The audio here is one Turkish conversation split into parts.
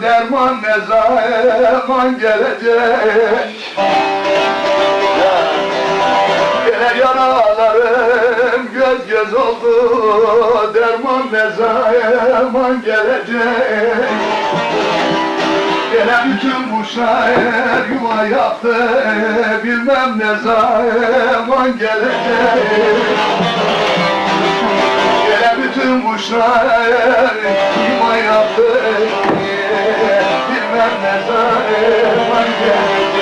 derman ne zaman gelecek? Gene yaralarım göz göz oldu Derman ne zaman gelecek? Gene bütün kuşlar yuva yaptı Bilmem ne zaman gelecek? Gene bütün kuşlar yuva yaptı Ne zaman gelecek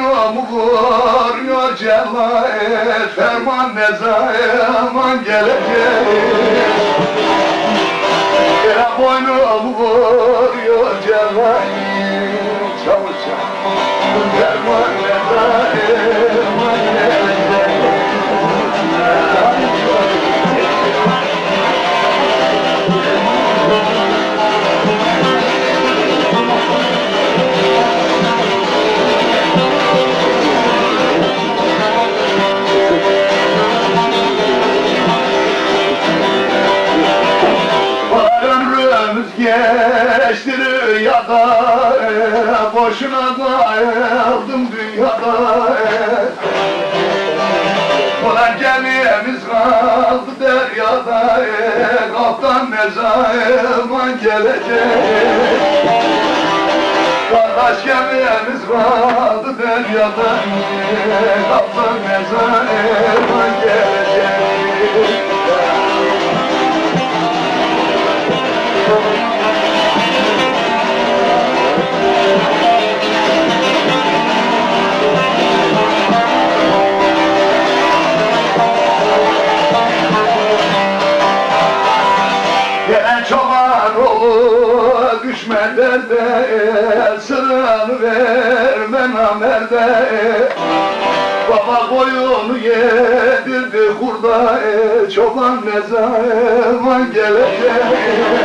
Vuruyor cellat Ferman ne zaman gelecek? Ele boynumu vuruyor Çavuş çavuş Ferman ne zaman geçti rüyada Boşuna dayaldım dünyada. Ulan gemimiz kaldı deryada Kaptan ne zaman gelecek Kardeş gemimiz kaldı deryada Kaptan ne zaman çoban olur düşme derde Sırrını verme namerde Baba koyunu yedirdi kurda e, Çoban ne zaman gelecek